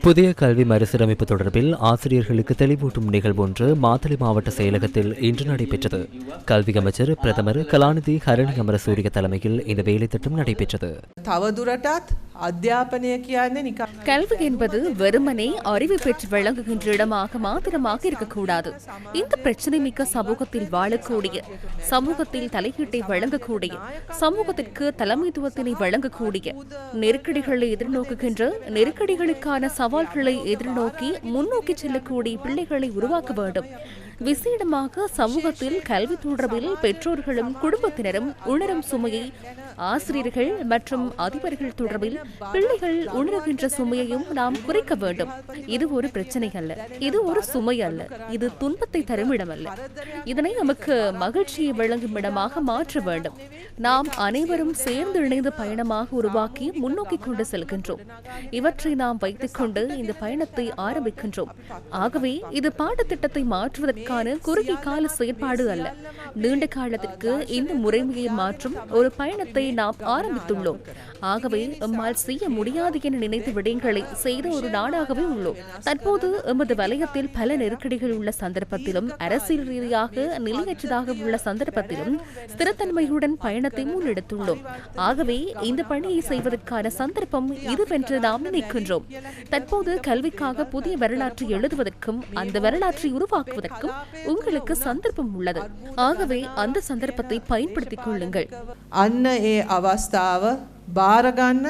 புதிய கல்வி மறுசீரமைப்பு தொடர்பில் ஆசிரியர்களுக்கு தெளிவூட்டும் நிகழ்வு ஒன்று மாத்தளை மாவட்ட செயலகத்தில் இன்று நடைபெற்றது. கல்வி அமைச்சர் பிரதமர் கலாநிதி ஹரணி அமரசூரிய தலைமையில் இந்த வேலைத்திட்டம் நடைபெற்றது. තවදුරටත් අධ්‍යාපනය කියන්නේ නිකා கல்வி என்பது வெறுமனே அறிவு பெற்று விளங்குகின்ற இடமாக மாத்திரமாக இருக்கக்கூடாது இந்த பிரச்சனை மிக்க சமூகத்தில் வாழக்கூடிய சமூகத்தில் தலையீட்டை வழங்கக்கூடிய சமூகத்திற்கு தலைமைத்துவத்தினை வழங்கக்கூடிய நெருக்கடிகளை எதிர்நோக்குகின்ற நெருக்கடிகளுக்கான சவால்களை எதிர்நோக்கி முன்னோக்கி செல்லக்கூடிய பிள்ளைகளை உருவாக்க வேண்டும் விசேடமாக சமூகத்தில் கல்வி தொடர்பில் பெற்றோர்களும் குடும்பத்தினரும் உணரும் சுமையை ஆசிரியர்கள் மற்றும் அதிபர்கள் தொடர்பில் பிள்ளைகள் உணர்கின்ற சுமையையும் நாம் குறைக்க வேண்டும். இது ஒரு பிரச்சனை அல்ல இது ஒரு சுமை அல்ல இது துன்பத்தை தரும் இடம் அல்ல இதனை நமக்கு மகிழ்ச்சியை வழங்கும் இடமாக மாற்ற வேண்டும். நாம் அனைவரும் சேர்ந்து இணைந்த பயணமாக உருவாக்கி முன்னோக்கி கொண்டு செல்கின்றோம். இவற்றை நாம் வைத்துக்கொண்டு இந்த பயணத்தை ஆரம்பிக்கின்றோம். ஆகவே இது பாடத்திட்டத்தை மாற்றுவதற்கான குறுகிய கால செயற்பாடு அல்ல. நீண்ட காலத்திற்கு இந்த முறைமையை மாற்றும் ஒரு பயணத்தை நாம் ஆரம்பித்துள்ளோம். ஆகவே நம்மால் செய்ய முடியாது என நினைத்து விடயங்களை செய்த ஒரு நாடாகவே உள்ளோம். தற்போது எமது வலயத்தில் பல நெருக்கடிகள் உள்ள சந்தர்ப்பத்திலும் அரசியல் ரீதியாக நிலையற்றதாக உள்ள சந்தர்ப்பத்திலும் ஸ்திரத்தன்மையுடன் பயணத்தை முன்னெடுத்துள்ளோம். ஆகவே இந்த பணியை செய்வதற்கான சந்தர்ப்பம் இதுவென்று நாம் நினைக்கின்றோம். தற்போது கல்விக்காக புதிய வரலாற்றை எழுதுவதற்கும் அந்த வரலாற்றை உருவாக்குவதற்கும் உங்களுக்கு சந்தர்ப்பம் உள்ளது. ஆகவே அந்த சந்தர்ப்பத்தை பயன்படுத்திக் கொள்ளுங்கள். அன்ன ஏ அவஸ்தாவ பாரகான